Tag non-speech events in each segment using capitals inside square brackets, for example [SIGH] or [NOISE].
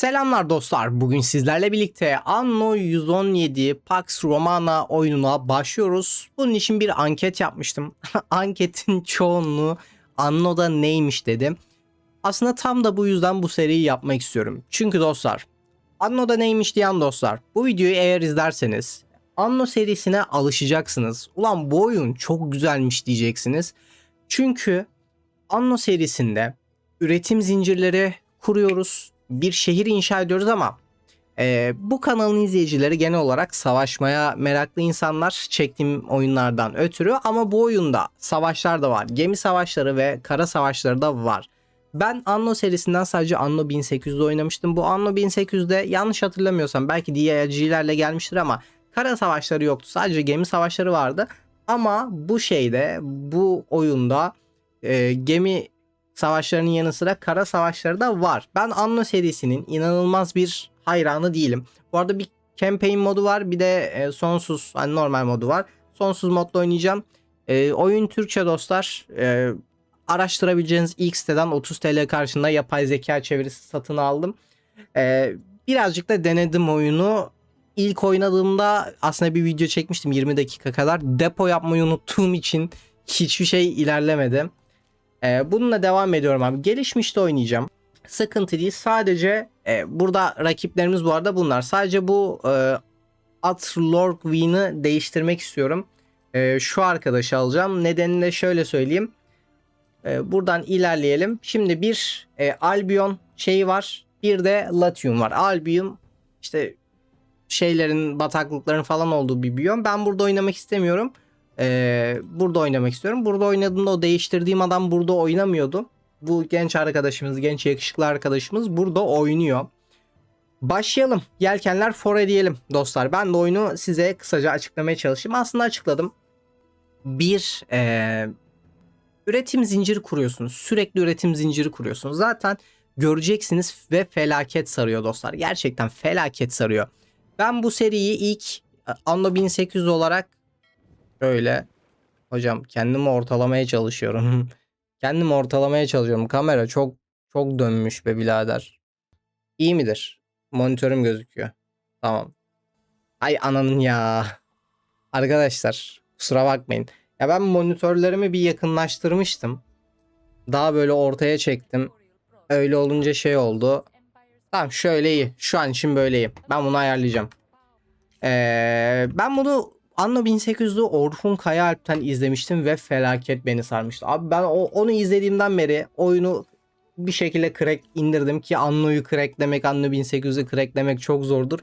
Selamlar dostlar. Bugün sizlerle birlikte Anno 117 Pax Romana oyununa başlıyoruz. Bunun için bir anket yapmıştım. [LAUGHS] Anketin çoğunluğu Anno'da neymiş dedim. Aslında tam da bu yüzden bu seriyi yapmak istiyorum. Çünkü dostlar, Anno'da neymiş diyen dostlar, bu videoyu eğer izlerseniz Anno serisine alışacaksınız. Ulan bu oyun çok güzelmiş diyeceksiniz. Çünkü Anno serisinde üretim zincirleri kuruyoruz. Bir şehir inşa ediyoruz ama e, bu kanalın izleyicileri genel olarak savaşmaya meraklı insanlar çektiğim oyunlardan ötürü ama bu oyunda savaşlar da var. Gemi savaşları ve kara savaşları da var. Ben Anno serisinden sadece Anno 1800'de oynamıştım. Bu Anno 1800'de yanlış hatırlamıyorsam belki DLC'lerle gelmiştir ama kara savaşları yoktu. Sadece gemi savaşları vardı. Ama bu şeyde bu oyunda e, gemi savaşlarının yanı sıra kara savaşları da var. Ben Anno serisinin inanılmaz bir hayranı değilim. Bu arada bir campaign modu var bir de e, sonsuz hani normal modu var. Sonsuz modda oynayacağım. E, oyun Türkçe dostlar. E, araştırabileceğiniz ilk siteden 30 TL karşında yapay zeka çevirisi satın aldım. E, birazcık da denedim oyunu. İlk oynadığımda aslında bir video çekmiştim 20 dakika kadar. Depo yapmayı unuttuğum için hiçbir şey ilerlemedi. Ee, bununla devam ediyorum abi. Gelişmişte oynayacağım. Sıkıntı değil. Sadece e, burada rakiplerimiz bu arada bunlar. Sadece bu e, at Lorgwin'i değiştirmek istiyorum. E, şu arkadaşı alacağım. Nedenini de şöyle söyleyeyim. E, buradan ilerleyelim. Şimdi bir e, Albion şeyi var. Bir de Latium var. Albion işte şeylerin bataklıkların falan olduğu bir biyom. Ben burada oynamak istemiyorum. Ee, burada oynamak istiyorum. Burada oynadığımda o değiştirdiğim adam burada oynamıyordu. Bu genç arkadaşımız, genç yakışıklı arkadaşımız burada oynuyor. Başlayalım. Yelkenler fore diyelim dostlar. Ben de oyunu size kısaca açıklamaya çalışayım. Aslında açıkladım. Bir ee, üretim zinciri kuruyorsunuz. Sürekli üretim zinciri kuruyorsunuz. Zaten göreceksiniz ve felaket sarıyor dostlar. Gerçekten felaket sarıyor. Ben bu seriyi ilk Anno 1800 olarak Şöyle. Hocam kendimi ortalamaya çalışıyorum. [LAUGHS] kendimi ortalamaya çalışıyorum. Kamera çok çok dönmüş be birader. İyi midir? Monitörüm gözüküyor. Tamam. Ay ananın ya. Arkadaşlar kusura bakmayın. Ya ben monitörlerimi bir yakınlaştırmıştım. Daha böyle ortaya çektim. Öyle olunca şey oldu. Tamam şöyle iyi. Şu an için böyle iyi. Ben bunu ayarlayacağım. Ee, ben bunu Anno 1800'ü Orhun Kayaalp'ten izlemiştim ve felaket beni sarmıştı. Abi ben o, onu izlediğimden beri oyunu bir şekilde crack indirdim ki Anno'yu cracklemek, Anno 1800'ü cracklemek çok zordur.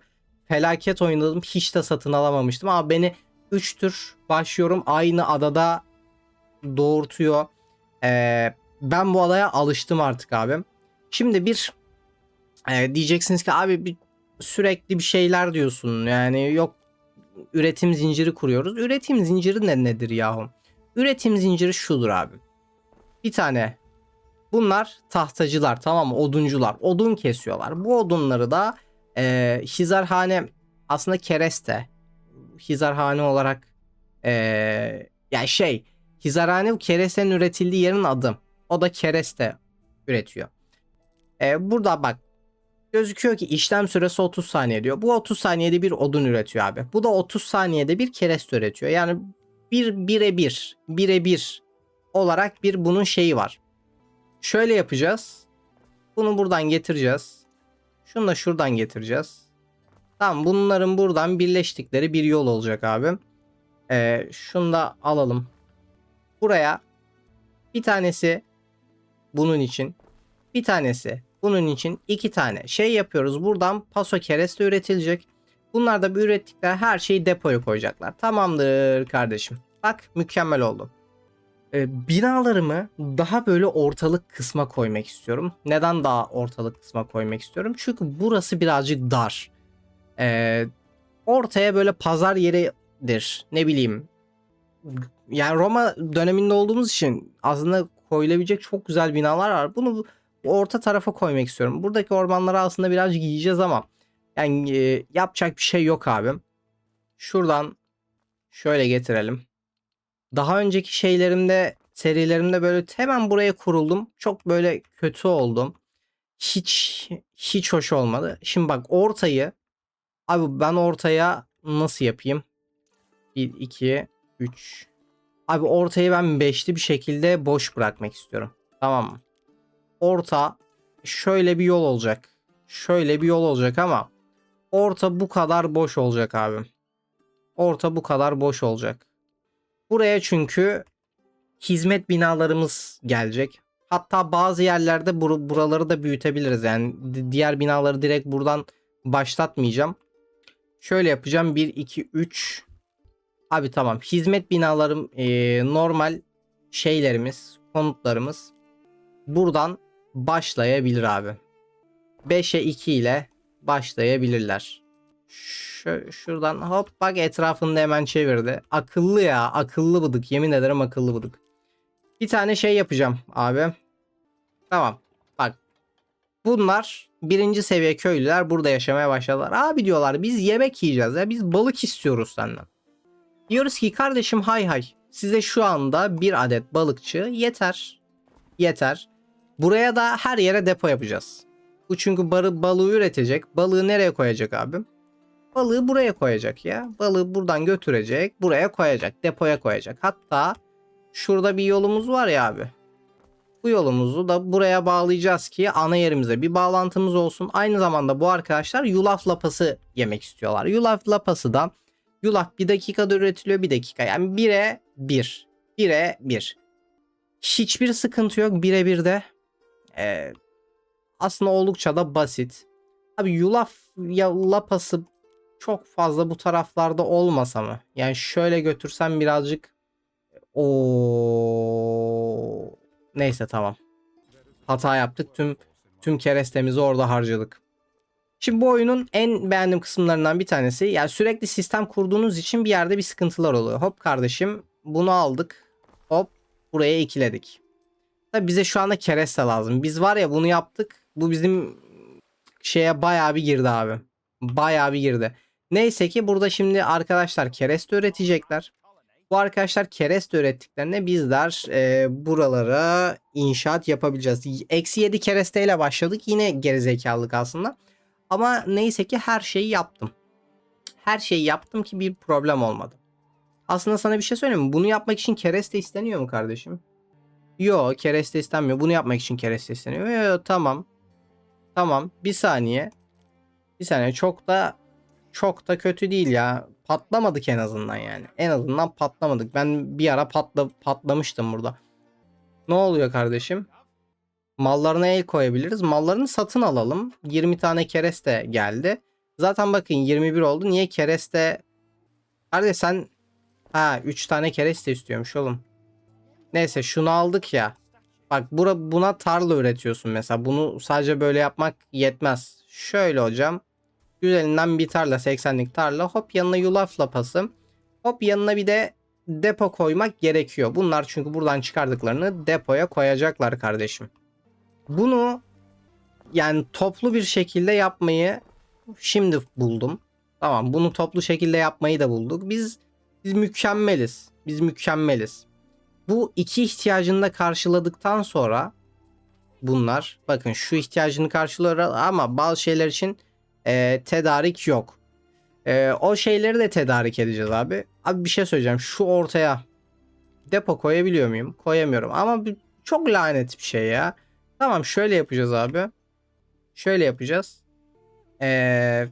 Felaket oynadım. Hiç de satın alamamıştım ama beni 3 tür başlıyorum aynı adada doğurtuyor. Ee, ben bu adaya alıştım artık abi. Şimdi bir e, diyeceksiniz ki abi bir sürekli bir şeyler diyorsun. Yani yok üretim zinciri kuruyoruz. Üretim zinciri ne nedir yahu? Üretim zinciri şudur abi. Bir tane bunlar tahtacılar tamam mı? Oduncular. Odun kesiyorlar. Bu odunları da e, hizarhane aslında kereste. Hizarhane olarak e, yani şey hizarhane kerestenin üretildiği yerin adı. O da kereste üretiyor. E, burada bak gözüküyor ki işlem süresi 30 saniye diyor. Bu 30 saniyede bir odun üretiyor abi. Bu da 30 saniyede bir kereste üretiyor. Yani bir bire bir, bire bir olarak bir bunun şeyi var. Şöyle yapacağız. Bunu buradan getireceğiz. Şunu da şuradan getireceğiz. Tamam bunların buradan birleştikleri bir yol olacak abi. Ee, şunu da alalım. Buraya bir tanesi bunun için. Bir tanesi bunun için iki tane şey yapıyoruz. Buradan paso kereste üretilecek. Bunlar da bir ürettikleri her şeyi depoya koyacaklar. Tamamdır kardeşim. Bak mükemmel oldu. Ee, binalarımı daha böyle ortalık kısma koymak istiyorum. Neden daha ortalık kısma koymak istiyorum? Çünkü burası birazcık dar. Ee, ortaya böyle pazar yeridir. Ne bileyim. Yani Roma döneminde olduğumuz için aslında koyulabilecek çok güzel binalar var. Bunu orta tarafa koymak istiyorum. Buradaki ormanları aslında birazcık yiyeceğiz ama yani e, yapacak bir şey yok abim. Şuradan şöyle getirelim. Daha önceki şeylerimde serilerimde böyle hemen buraya kuruldum. Çok böyle kötü oldum. hiç hiç hoş olmadı. Şimdi bak ortayı abi ben ortaya nasıl yapayım? 1 2 3 Abi ortayı ben beşli bir şekilde boş bırakmak istiyorum. Tamam mı? Orta şöyle bir yol olacak. Şöyle bir yol olacak ama orta bu kadar boş olacak abi. Orta bu kadar boş olacak. Buraya çünkü hizmet binalarımız gelecek. Hatta bazı yerlerde bur- buraları da büyütebiliriz. Yani di- diğer binaları direkt buradan başlatmayacağım. Şöyle yapacağım. 1, 2, 3. Abi tamam. Hizmet binalarım eee, normal şeylerimiz, konutlarımız buradan başlayabilir abi. 5'e 2 ile başlayabilirler. Şu, şuradan hop bak etrafını da hemen çevirdi. Akıllı ya. Akıllı bıdık. Yemin ederim akıllı bıdık. Bir tane şey yapacağım abi. Tamam. Bak. Bunlar birinci seviye köylüler burada yaşamaya başladılar. Abi diyorlar biz yemek yiyeceğiz ya. Biz balık istiyoruz senden. Diyoruz ki kardeşim hay hay. Size şu anda bir adet balıkçı yeter. Yeter. Buraya da her yere depo yapacağız. Bu çünkü barı, balığı üretecek. Balığı nereye koyacak abi? Balığı buraya koyacak ya. Balığı buradan götürecek. Buraya koyacak. Depoya koyacak. Hatta şurada bir yolumuz var ya abi. Bu yolumuzu da buraya bağlayacağız ki ana yerimize bir bağlantımız olsun. Aynı zamanda bu arkadaşlar yulaf lapası yemek istiyorlar. Yulaf lapası da yulaf bir dakikada üretiliyor bir dakika. Yani 1'e 1. 1'e 1. Hiçbir sıkıntı yok birebir de. Ee, aslında oldukça da basit. Abi yulaf ya lapası çok fazla bu taraflarda olmasa mı? Yani şöyle götürsem birazcık o neyse tamam. Hata yaptık. Tüm tüm kerestemizi orada harcadık. Şimdi bu oyunun en beğendiğim kısımlarından bir tanesi yani sürekli sistem kurduğunuz için bir yerde bir sıkıntılar oluyor. Hop kardeşim bunu aldık. Hop buraya ikiledik. Tabi bize şu anda kereste lazım. Biz var ya bunu yaptık. Bu bizim şeye bayağı bir girdi abi. Bayağı bir girdi. Neyse ki burada şimdi arkadaşlar kereste üretecekler. Bu arkadaşlar kereste ürettiklerinde bizler e, buralara inşaat yapabileceğiz. Eksi 7 keresteyle başladık. Yine gerizekalılık aslında. Ama neyse ki her şeyi yaptım. Her şeyi yaptım ki bir problem olmadı. Aslında sana bir şey söyleyeyim mi? Bunu yapmak için kereste isteniyor mu kardeşim? Yo kereste istenmiyor. Bunu yapmak için kereste isteniyor. Yo, tamam. Tamam. Bir saniye. Bir saniye. Çok da çok da kötü değil ya. Patlamadık en azından yani. En azından patlamadık. Ben bir ara patla, patlamıştım burada. Ne oluyor kardeşim? Mallarına el koyabiliriz. Mallarını satın alalım. 20 tane kereste geldi. Zaten bakın 21 oldu. Niye kereste? Kardeş sen ha 3 tane kereste istiyormuş oğlum. Neyse şunu aldık ya. Bak bura, buna tarla üretiyorsun mesela. Bunu sadece böyle yapmak yetmez. Şöyle hocam. Güzelinden bir tarla 80'lik tarla. Hop yanına yulaf lapası. Hop yanına bir de depo koymak gerekiyor. Bunlar çünkü buradan çıkardıklarını depoya koyacaklar kardeşim. Bunu yani toplu bir şekilde yapmayı şimdi buldum. Tamam bunu toplu şekilde yapmayı da bulduk. Biz biz mükemmeliz. Biz mükemmeliz. Bu iki ihtiyacını da karşıladıktan sonra bunlar bakın şu ihtiyacını karşılıyor ama bazı şeyler için e, tedarik yok. E, o şeyleri de tedarik edeceğiz abi. Abi bir şey söyleyeceğim. Şu ortaya depo koyabiliyor muyum? Koyamıyorum. Ama çok lanet bir şey ya. Tamam şöyle yapacağız abi. Şöyle yapacağız. Ee,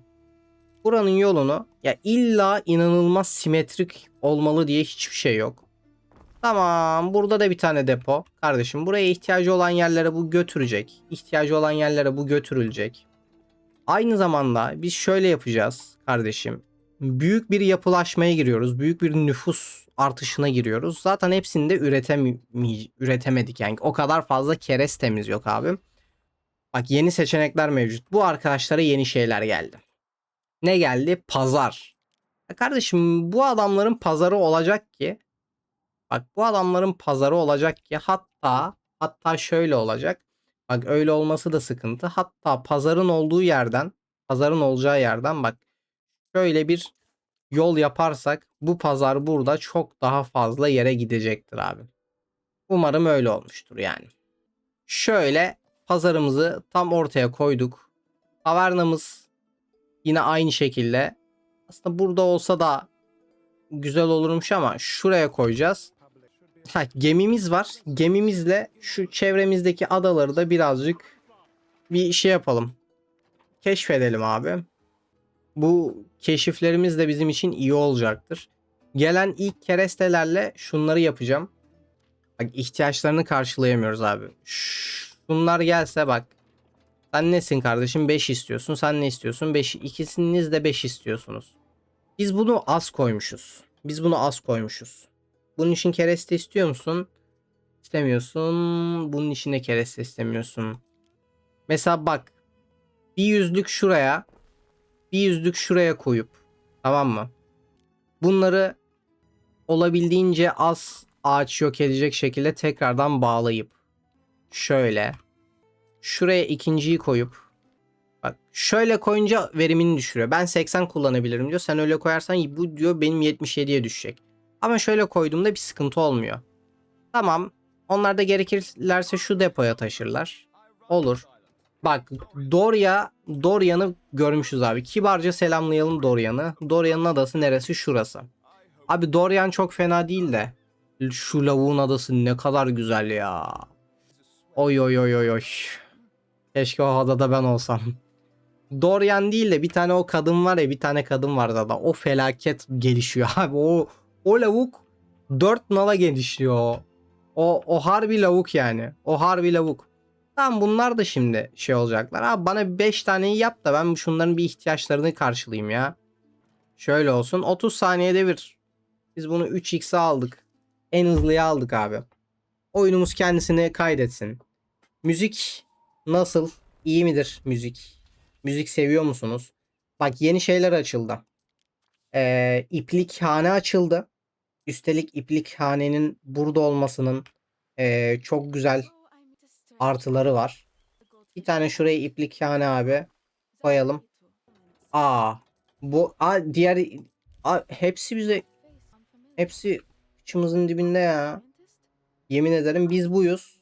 buranın yolunu ya illa inanılmaz simetrik olmalı diye hiçbir şey yok. Tamam burada da bir tane depo. Kardeşim buraya ihtiyacı olan yerlere bu götürecek. İhtiyacı olan yerlere bu götürülecek. Aynı zamanda biz şöyle yapacağız kardeşim. Büyük bir yapılaşmaya giriyoruz. Büyük bir nüfus artışına giriyoruz. Zaten hepsini de üretemi üretemedik yani. O kadar fazla kerestemiz yok abi. Bak yeni seçenekler mevcut. Bu arkadaşlara yeni şeyler geldi. Ne geldi? Pazar. Ya kardeşim bu adamların pazarı olacak ki Bak bu adamların pazarı olacak ki hatta hatta şöyle olacak. Bak öyle olması da sıkıntı. Hatta pazarın olduğu yerden, pazarın olacağı yerden bak şöyle bir yol yaparsak bu pazar burada çok daha fazla yere gidecektir abi. Umarım öyle olmuştur yani. Şöyle pazarımızı tam ortaya koyduk. Tavernamız yine aynı şekilde. Aslında burada olsa da güzel olurmuş ama şuraya koyacağız. Ha, gemimiz var. Gemimizle şu çevremizdeki adaları da birazcık bir şey yapalım. Keşfedelim abi. Bu keşiflerimiz de bizim için iyi olacaktır. Gelen ilk kerestelerle şunları yapacağım. Bak ihtiyaçlarını karşılayamıyoruz abi. Şunlar gelse bak. Sen nesin kardeşim? 5 istiyorsun. Sen ne istiyorsun? 5. İkisiniz de 5 istiyorsunuz. Biz bunu az koymuşuz. Biz bunu az koymuşuz. Bunun için kereste istiyor musun? İstemiyorsun. Bunun için de kereste istemiyorsun. Mesela bak. Bir yüzlük şuraya. Bir yüzlük şuraya koyup. Tamam mı? Bunları olabildiğince az ağaç yok edecek şekilde tekrardan bağlayıp. Şöyle. Şuraya ikinciyi koyup. Bak şöyle koyunca verimini düşürüyor. Ben 80 kullanabilirim diyor. Sen öyle koyarsan bu diyor benim 77'ye düşecek. Ama şöyle koyduğumda bir sıkıntı olmuyor. Tamam. Onlar da gerekirlerse şu depoya taşırlar. Olur. Bak Dorya, Dorian'ı görmüşüz abi. Kibarca selamlayalım Dorian'ı. Dorian'ın adası neresi? Şurası. Abi Dorian çok fena değil de. Şu lavuğun adası ne kadar güzel ya. Oy oy oy oy oy. Keşke o adada ben olsam. Dorian değil de bir tane o kadın var ya bir tane kadın var da o felaket gelişiyor [LAUGHS] abi o o lavuk 4 nala gelişiyor. O o harbi lavuk yani. O harbi lavuk. Tamam bunlar da şimdi şey olacaklar. Abi bana 5 taneyi yap da ben şunların bir ihtiyaçlarını karşılayayım ya. Şöyle olsun. 30 saniyede bir. Biz bunu 3x'e aldık. En hızlıya aldık abi. Oyunumuz kendisini kaydetsin. Müzik nasıl? İyi midir müzik? Müzik seviyor musunuz? Bak yeni şeyler açıldı. Ee, iplik hane açıldı. Üstelik iplik hanenin burada olmasının ee, çok güzel artıları var. Bir tane şuraya iplik hane abi koyalım. Aa bu a, diğer a, hepsi bize hepsi içimizin dibinde ya. Yemin ederim biz buyuz.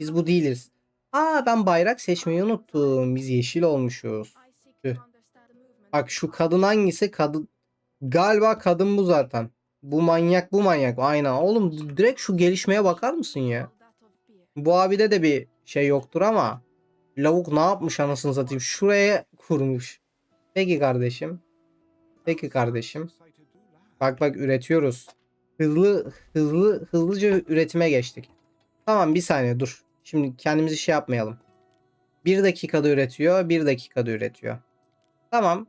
Biz bu değiliz. Aa ben bayrak seçmeyi unuttum. Biz yeşil olmuşuz. Tüh. Bak şu kadın hangisi? Kadın galiba kadın bu zaten. Bu manyak bu manyak. Aynen. Oğlum direkt şu gelişmeye bakar mısın ya? Bu abide de bir şey yoktur ama lavuk ne yapmış anasını satayım. Şuraya kurmuş. Peki kardeşim. Peki kardeşim. Bak bak üretiyoruz. Hızlı hızlı hızlıca üretime geçtik. Tamam bir saniye dur. Şimdi kendimizi şey yapmayalım. Bir dakikada üretiyor, bir dakikada üretiyor. Tamam.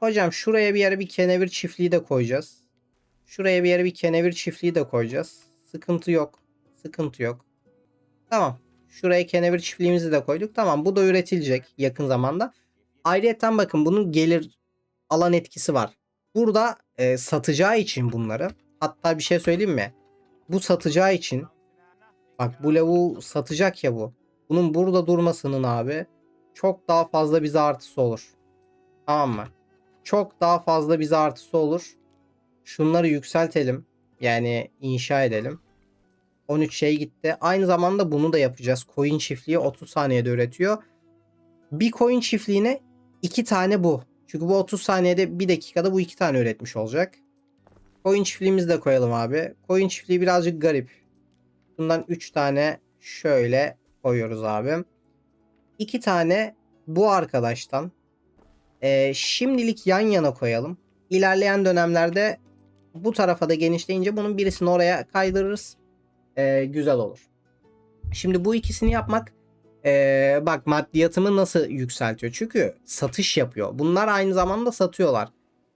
Hocam şuraya bir yere bir kenevir çiftliği de koyacağız. Şuraya bir yere bir kenevir çiftliği de koyacağız. Sıkıntı yok. Sıkıntı yok. Tamam. Şuraya kenevir çiftliğimizi de koyduk. Tamam bu da üretilecek yakın zamanda. Ayrıca bakın bunun gelir alan etkisi var. Burada e, satacağı için bunları hatta bir şey söyleyeyim mi? Bu satacağı için bak bu lavuğu satacak ya bu. Bunun burada durmasının abi çok daha fazla bize artısı olur. Tamam mı? Çok daha fazla bize artısı olur. Şunları yükseltelim. Yani inşa edelim. 13 şey gitti. Aynı zamanda bunu da yapacağız. Coin çiftliği 30 saniyede üretiyor. Bir coin çiftliğine 2 tane bu. Çünkü bu 30 saniyede 1 dakikada bu 2 tane üretmiş olacak. Coin çiftliğimizi de koyalım abi. Coin çiftliği birazcık garip. Bundan 3 tane şöyle koyuyoruz abi. 2 tane bu arkadaştan. Ee, şimdilik yan yana koyalım. İlerleyen dönemlerde bu tarafa da genişleyince bunun birisini oraya kaydırırız. Ee, güzel olur. Şimdi bu ikisini yapmak ee, bak maddiyatımı nasıl yükseltiyor? Çünkü satış yapıyor. Bunlar aynı zamanda satıyorlar.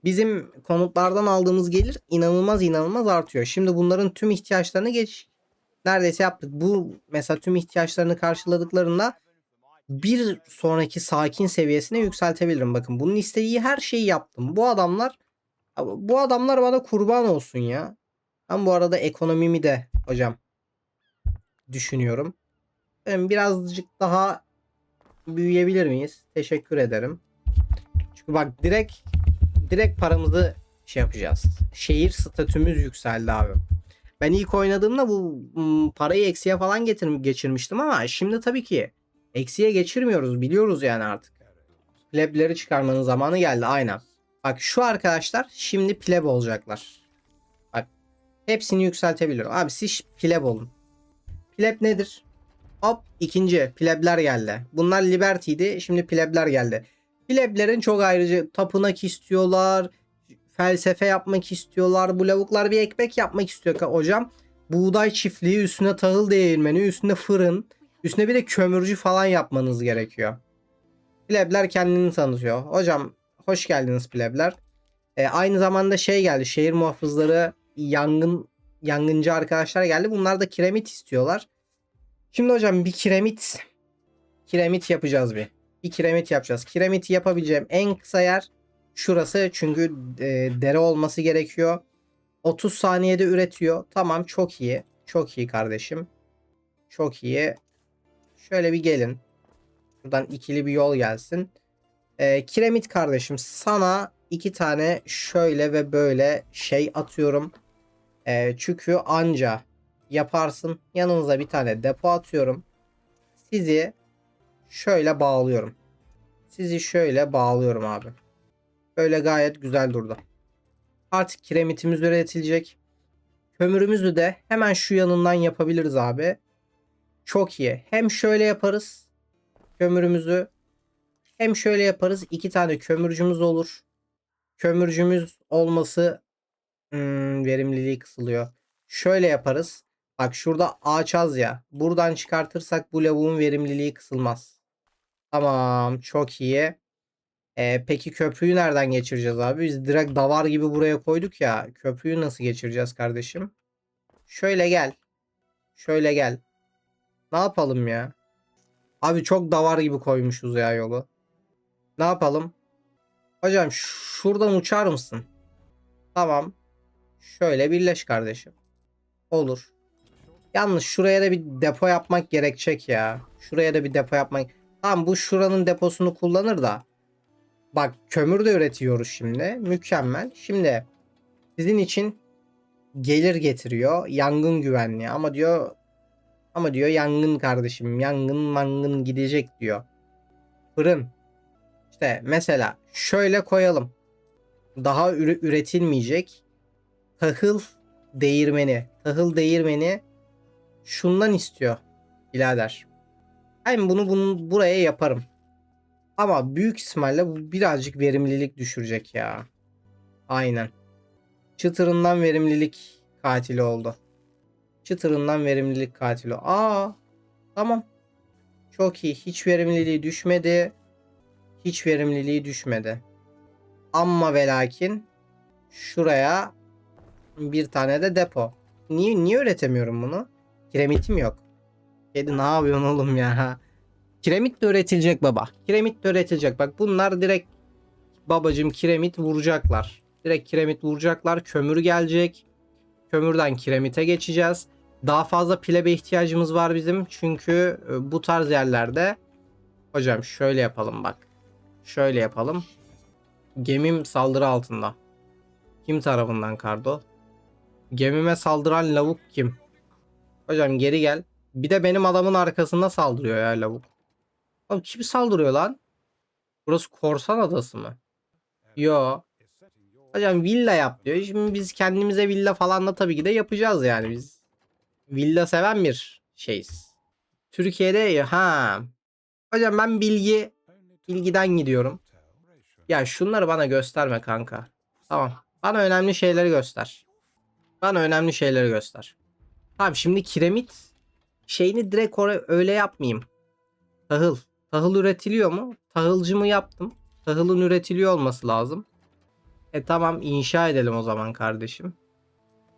Bizim konutlardan aldığımız gelir inanılmaz inanılmaz artıyor. Şimdi bunların tüm ihtiyaçlarını geç neredeyse yaptık. Bu mesela tüm ihtiyaçlarını karşıladıklarında bir sonraki sakin seviyesine yükseltebilirim. Bakın bunun istediği her şeyi yaptım. Bu adamlar bu adamlar bana kurban olsun ya. Ben bu arada ekonomimi de hocam düşünüyorum. Ben birazcık daha büyüyebilir miyiz? Teşekkür ederim. Çünkü bak direkt direkt paramızı şey yapacağız. Şehir statümüz yükseldi abi. Ben ilk oynadığımda bu parayı eksiye falan getir geçirmiştim ama şimdi tabii ki Eksiye geçirmiyoruz biliyoruz yani artık. Plebleri çıkarmanın zamanı geldi aynen. Bak şu arkadaşlar şimdi pleb olacaklar. Bak hepsini yükseltebiliyorum. Abi siz pleb olun. Pleb nedir? Hop ikinci plebler geldi. Bunlar liberty'ydi şimdi plebler geldi. Pleblerin çok ayrıca tapınak istiyorlar. Felsefe yapmak istiyorlar. Bu lavuklar bir ekmek yapmak istiyor hocam. Buğday çiftliği üstüne tahıl değirmeni üstüne fırın. Üstüne bir de kömürcü falan yapmanız gerekiyor. Plebler kendini tanıtıyor. Hocam hoş geldiniz plebler. E, aynı zamanda şey geldi. Şehir muhafızları yangın yangıncı arkadaşlar geldi. Bunlar da kiremit istiyorlar. Şimdi hocam bir kiremit kiremit yapacağız bir. Bir kiremit yapacağız. Kiremiti yapabileceğim en kısa yer şurası. Çünkü e, dere olması gerekiyor. 30 saniyede üretiyor. Tamam çok iyi. Çok iyi kardeşim. Çok iyi. Şöyle bir gelin. Buradan ikili bir yol gelsin. Ee, kiremit kardeşim sana iki tane şöyle ve böyle şey atıyorum. Ee, çünkü anca yaparsın. Yanınıza bir tane depo atıyorum. Sizi şöyle bağlıyorum. Sizi şöyle bağlıyorum abi. Böyle gayet güzel durdu. Artık kiremitimiz üretilecek. Kömürümüzü de hemen şu yanından yapabiliriz abi. Çok iyi. Hem şöyle yaparız. Kömürümüzü hem şöyle yaparız. iki tane kömürcümüz olur. Kömürcümüz olması hmm, verimliliği kısılıyor. Şöyle yaparız. Bak şurada ağaç az ya. Buradan çıkartırsak bu lavuğun verimliliği kısılmaz. Tamam çok iyi. Ee, peki köprüyü nereden geçireceğiz abi? Biz direkt davar gibi buraya koyduk ya. Köprüyü nasıl geçireceğiz kardeşim? Şöyle gel. Şöyle gel. Ne yapalım ya? Abi çok davar gibi koymuşuz ya yolu. Ne yapalım? Hocam şuradan uçar mısın? Tamam. Şöyle birleş kardeşim. Olur. Yalnız şuraya da bir depo yapmak gerekecek ya. Şuraya da bir depo yapmak. Tamam bu şuranın deposunu kullanır da. Bak kömür de üretiyoruz şimdi. Mükemmel. Şimdi sizin için gelir getiriyor. Yangın güvenliği ama diyor ama diyor yangın kardeşim yangın mangın gidecek diyor. Fırın. İşte mesela şöyle koyalım. Daha üre- üretilmeyecek. Tahıl değirmeni. Tahıl değirmeni şundan istiyor birader. Ben bunu bunu buraya yaparım. Ama büyük ihtimalle bu birazcık verimlilik düşürecek ya. Aynen. Çıtırından verimlilik katili oldu. Çıtırından verimlilik katili. Aa, tamam. Çok iyi. Hiç verimliliği düşmedi. Hiç verimliliği düşmedi. Ama ve lakin şuraya bir tane de depo. Niye niye üretemiyorum bunu? Kiremitim yok. Kedi ne yapıyorsun oğlum ya? Kiremit de üretilecek baba. Kiremit de üretilecek. Bak bunlar direkt babacım kiremit vuracaklar. Direkt kiremit vuracaklar. Kömür gelecek. Kömürden kiremite geçeceğiz. Daha fazla plebe ihtiyacımız var bizim. Çünkü e, bu tarz yerlerde hocam şöyle yapalım bak. Şöyle yapalım. Gemim saldırı altında. Kim tarafından Kardo? Gemime saldıran lavuk kim? Hocam geri gel. Bir de benim adamın arkasında saldırıyor ya lavuk. Oğlum kim saldırıyor lan? Burası korsan adası mı? Yo. Hocam villa yap diyor. Şimdi biz kendimize villa falan da tabii ki de yapacağız yani biz. Villa seven bir şeyiz. Türkiye'de ha. Hocam ben bilgi bilgiden gidiyorum. Ya şunları bana gösterme kanka. Tamam. Bana önemli şeyleri göster. Bana önemli şeyleri göster. Tamam şimdi kiremit şeyini direkt oraya öyle yapmayayım. Tahıl. Tahıl üretiliyor mu? Tahılcımı yaptım. Tahılın üretiliyor olması lazım. E tamam inşa edelim o zaman kardeşim.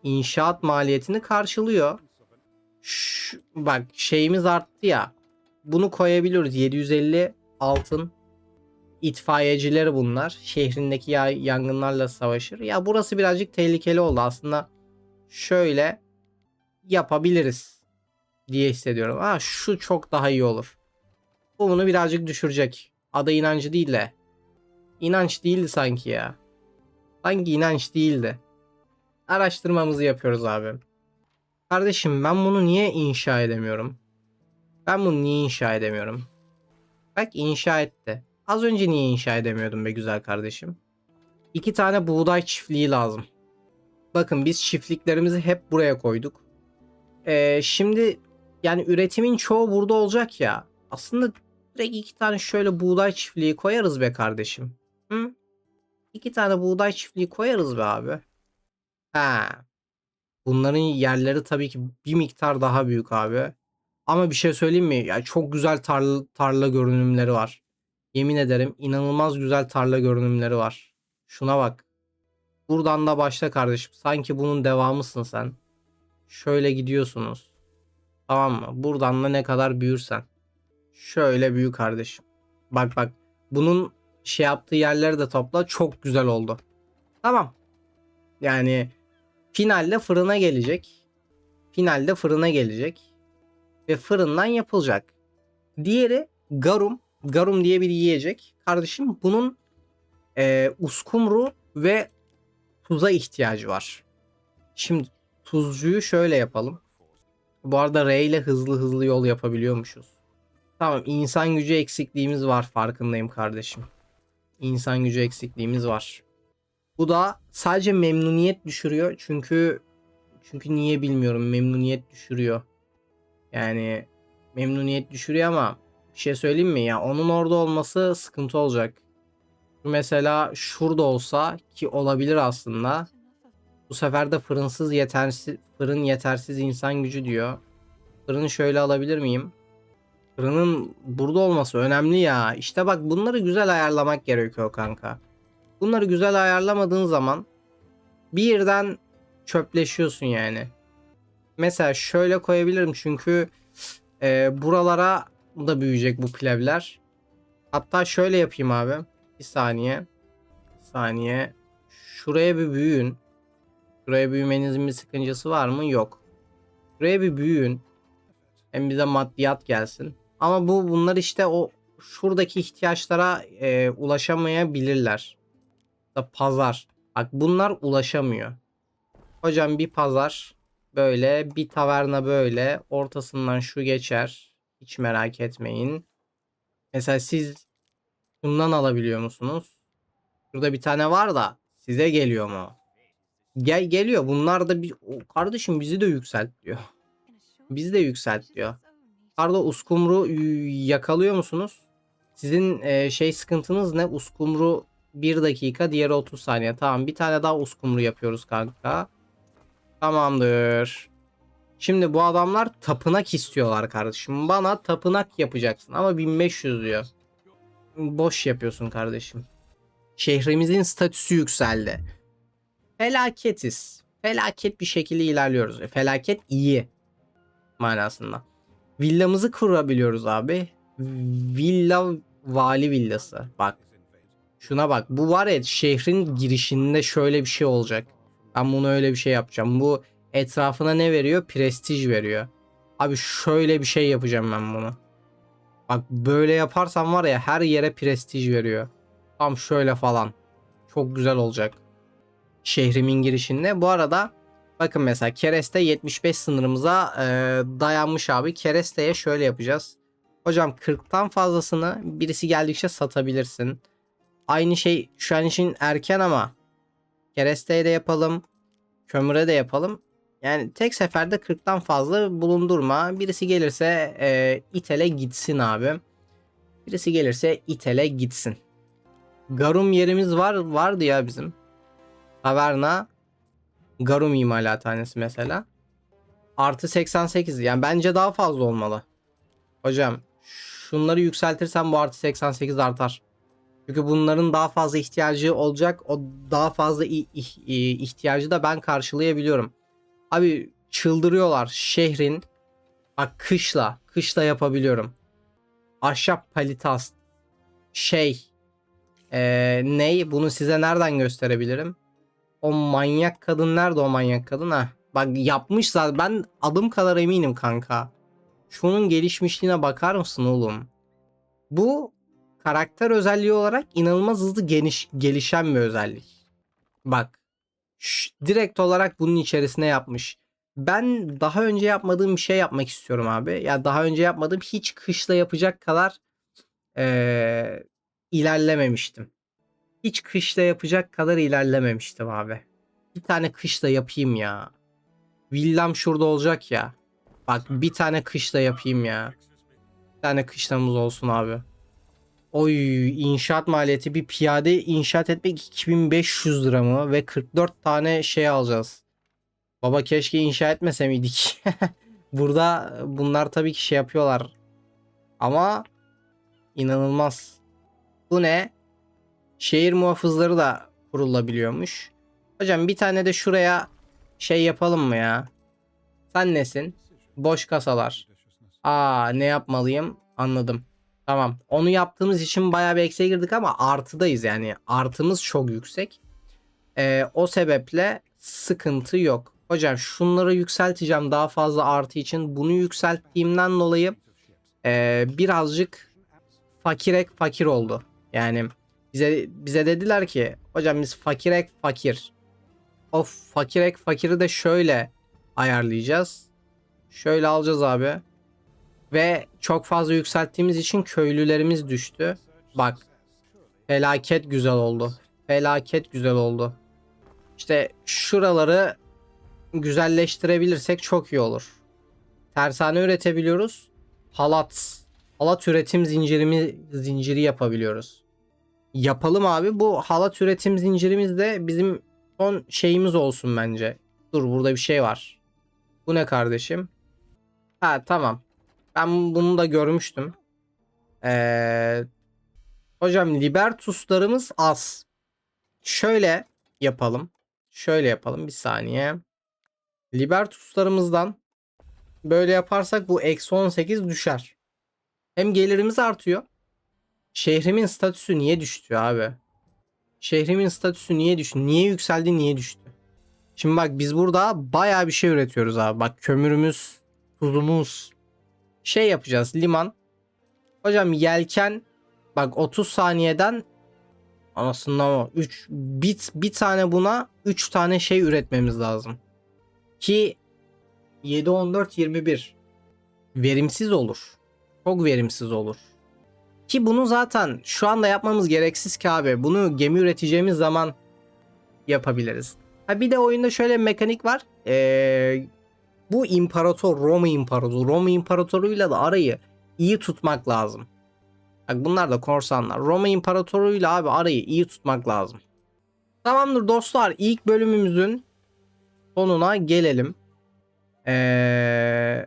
İnşaat maliyetini karşılıyor. Şu, bak şeyimiz arttı ya. Bunu koyabiliyoruz. 750 altın. İtfaiyecileri bunlar. Şehrindeki ya- yangınlarla savaşır. Ya burası birazcık tehlikeli oldu aslında. Şöyle yapabiliriz diye hissediyorum. Ha şu çok daha iyi olur. Bu bunu birazcık düşürecek. Ada inancı değil de. İnanç değildi sanki ya. Sanki inanç değildi. Araştırmamızı yapıyoruz abi. Kardeşim ben bunu niye inşa edemiyorum? Ben bunu niye inşa edemiyorum? Bak inşa etti. Az önce niye inşa edemiyordum be güzel kardeşim? İki tane buğday çiftliği lazım. Bakın biz çiftliklerimizi hep buraya koyduk. Ee, şimdi yani üretimin çoğu burada olacak ya. Aslında direkt iki tane şöyle buğday çiftliği koyarız be kardeşim. Hı? İki tane buğday çiftliği koyarız be abi. Ha. Bunların yerleri tabii ki bir miktar daha büyük abi. Ama bir şey söyleyeyim mi? Ya çok güzel tarla, tarla görünümleri var. Yemin ederim inanılmaz güzel tarla görünümleri var. Şuna bak. Buradan da başla kardeşim. Sanki bunun devamısın sen. Şöyle gidiyorsunuz. Tamam mı? Buradan da ne kadar büyürsen. Şöyle büyü kardeşim. Bak bak. Bunun şey yaptığı yerleri de topla. Çok güzel oldu. Tamam. Yani finalde fırına gelecek. Finalde fırına gelecek. Ve fırından yapılacak. Diğeri garum. Garum diye bir yiyecek. Kardeşim bunun e, uskumru ve tuza ihtiyacı var. Şimdi tuzcuyu şöyle yapalım. Bu arada R ile hızlı hızlı yol yapabiliyormuşuz. Tamam insan gücü eksikliğimiz var farkındayım kardeşim. İnsan gücü eksikliğimiz var. Bu da sadece memnuniyet düşürüyor çünkü çünkü niye bilmiyorum memnuniyet düşürüyor. Yani memnuniyet düşürüyor ama bir şey söyleyeyim mi ya onun orada olması sıkıntı olacak. Mesela şurada olsa ki olabilir aslında. Bu sefer de fırınsız yetersiz fırın yetersiz insan gücü diyor. Fırını şöyle alabilir miyim? Fırının burada olması önemli ya. İşte bak bunları güzel ayarlamak gerekiyor kanka. Bunları güzel ayarlamadığın zaman bir yerden çöpleşiyorsun yani. Mesela şöyle koyabilirim çünkü e, buralara da büyüyecek bu plevler. Hatta şöyle yapayım abi. Bir saniye. Bir saniye. Şuraya bir büyüyün. Şuraya büyümenizin bir sıkıncası var mı? Yok. Şuraya bir büyüyün. Hem bize maddiyat gelsin. Ama bu bunlar işte o şuradaki ihtiyaçlara e, ulaşamayabilirler. Da pazar. Bak bunlar ulaşamıyor. Hocam bir pazar böyle bir taverna böyle ortasından şu geçer. Hiç merak etmeyin. Mesela siz şundan alabiliyor musunuz? Şurada bir tane var da size geliyor mu? Gel geliyor. Bunlar da bir O, kardeşim bizi de yükselt diyor. Bizi de yükselt diyor. Arda uskumru yakalıyor musunuz? Sizin e, şey sıkıntınız ne? Uskumru 1 dakika, diğeri 30 saniye. Tamam, bir tane daha uskumru yapıyoruz kanka. Tamamdır. Şimdi bu adamlar tapınak istiyorlar kardeşim. Bana tapınak yapacaksın ama 1500 diyor. Boş yapıyorsun kardeşim. Şehrimizin statüsü yükseldi. Felaketiz. Felaket bir şekilde ilerliyoruz. E, Felaket iyi manasında. Villamızı kurabiliyoruz abi. Villa vali villası. Bak. Şuna bak. Bu var ya şehrin girişinde şöyle bir şey olacak. Ben bunu öyle bir şey yapacağım. Bu etrafına ne veriyor? Prestij veriyor. Abi şöyle bir şey yapacağım ben bunu. Bak böyle yaparsam var ya her yere prestij veriyor. Tam şöyle falan. Çok güzel olacak. Şehrimin girişinde. Bu arada bakın mesela Kereste 75 sınırımıza e, dayanmış abi. Kereste'ye şöyle yapacağız. Hocam 40'tan fazlasını birisi geldikçe satabilirsin. Aynı şey şu an için erken ama Kereste'ye de yapalım. Kömüre de yapalım. Yani tek seferde 40'tan fazla bulundurma. Birisi gelirse e, itele gitsin abi. Birisi gelirse itele gitsin. Garum yerimiz var vardı ya bizim. Taverna Garum imalathanesi mesela. Artı 88 yani bence daha fazla olmalı. Hocam şunları yükseltirsem bu artı 88 artar. Çünkü bunların daha fazla ihtiyacı olacak. O daha fazla ihtiyacı da ben karşılayabiliyorum. Abi çıldırıyorlar şehrin. Bak kışla. Kışla yapabiliyorum. Ahşap palitas. Şey. Ee, ney? Bunu size nereden gösterebilirim? O manyak kadın nerede o manyak kadın ha? Bak yapmış zaten. Ben adım kadar eminim kanka. Şunun gelişmişliğine bakar mısın oğlum? Bu karakter özelliği olarak inanılmaz hızlı geniş gelişen bir özellik. Bak. Direkt olarak bunun içerisine yapmış. Ben daha önce yapmadığım bir şey yapmak istiyorum abi. Ya daha önce yapmadığım hiç kışla yapacak kadar eee, ilerlememiştim. Hiç kışla yapacak kadar ilerlememiştim abi. Bir tane kışla yapayım ya. Villam şurada olacak ya. Bak bir tane kışla yapayım ya. Bir tane kışlamız olsun abi. Oy inşaat maliyeti bir piyade inşaat etmek 2500 lira mı? Ve 44 tane şey alacağız. Baba keşke inşa etmese miydik? [LAUGHS] Burada bunlar tabii ki şey yapıyorlar. Ama inanılmaz. Bu ne? Şehir muhafızları da kurulabiliyormuş. Hocam bir tane de şuraya şey yapalım mı ya? Sen nesin? Boş kasalar. Aa ne yapmalıyım? Anladım. Tamam. Onu yaptığımız için bayağı bir eksiğe girdik ama artıdayız yani. Artımız çok yüksek. Ee, o sebeple sıkıntı yok. Hocam şunları yükselteceğim daha fazla artı için. Bunu yükselttiğimden dolayı ee, birazcık fakirek fakir oldu. Yani bize bize dediler ki hocam biz fakirek fakir. O fakirek fakiri de şöyle ayarlayacağız. Şöyle alacağız abi. Ve çok fazla yükselttiğimiz için köylülerimiz düştü. Bak. Felaket güzel oldu. Felaket güzel oldu. İşte şuraları güzelleştirebilirsek çok iyi olur. Tersane üretebiliyoruz. Halat. Halat üretim zincirimi zinciri yapabiliyoruz. Yapalım abi. Bu halat üretim zincirimiz de bizim son şeyimiz olsun bence. Dur burada bir şey var. Bu ne kardeşim? Ha tamam. Ben bunu da görmüştüm. Ee, hocam Libertus'larımız az. Şöyle yapalım. Şöyle yapalım bir saniye. Libertus'larımızdan böyle yaparsak bu eksi 18 düşer. Hem gelirimiz artıyor. Şehrimin statüsü niye düştü abi? Şehrimin statüsü niye düştü? Niye yükseldi niye düştü? Şimdi bak biz burada bayağı bir şey üretiyoruz abi. Bak kömürümüz, tuzumuz, şey yapacağız liman. Hocam yelken bak 30 saniyeden anasından ama 3 bit bir tane buna 3 tane şey üretmemiz lazım. Ki 7 14 21 verimsiz olur. Çok verimsiz olur. Ki bunu zaten şu anda yapmamız gereksiz ki abi. Bunu gemi üreteceğimiz zaman yapabiliriz. Ha bir de oyunda şöyle bir mekanik var. Ee, bu imparator Roma imparatoru Roma imparatoruyla da arayı iyi tutmak lazım. Bak bunlar da korsanlar. Roma imparatoruyla abi arayı iyi tutmak lazım. Tamamdır dostlar ilk bölümümüzün sonuna gelelim. Ee,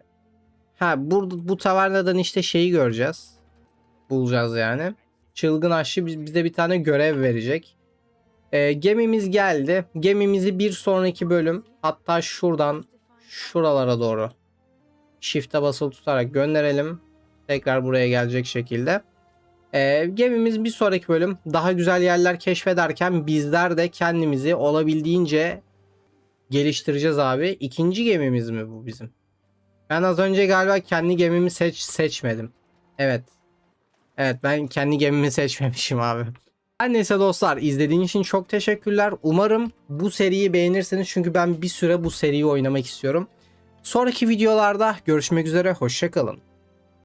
ha burada bu tavernadan işte şeyi göreceğiz. Bulacağız yani. Çılgın aşçı biz- bize bir tane görev verecek. Ee, gemimiz geldi. Gemimizi bir sonraki bölüm hatta şuradan şuralara doğru shift'e basılı tutarak gönderelim. Tekrar buraya gelecek şekilde. Ee, gemimiz bir sonraki bölüm daha güzel yerler keşfederken bizler de kendimizi olabildiğince geliştireceğiz abi. İkinci gemimiz mi bu bizim? Ben az önce galiba kendi gemimi seç seçmedim. Evet. Evet ben kendi gemimi [LAUGHS] seçmemişim abi. Her neyse dostlar izlediğiniz için çok teşekkürler. Umarım bu seriyi beğenirsiniz çünkü ben bir süre bu seriyi oynamak istiyorum. Sonraki videolarda görüşmek üzere hoşçakalın.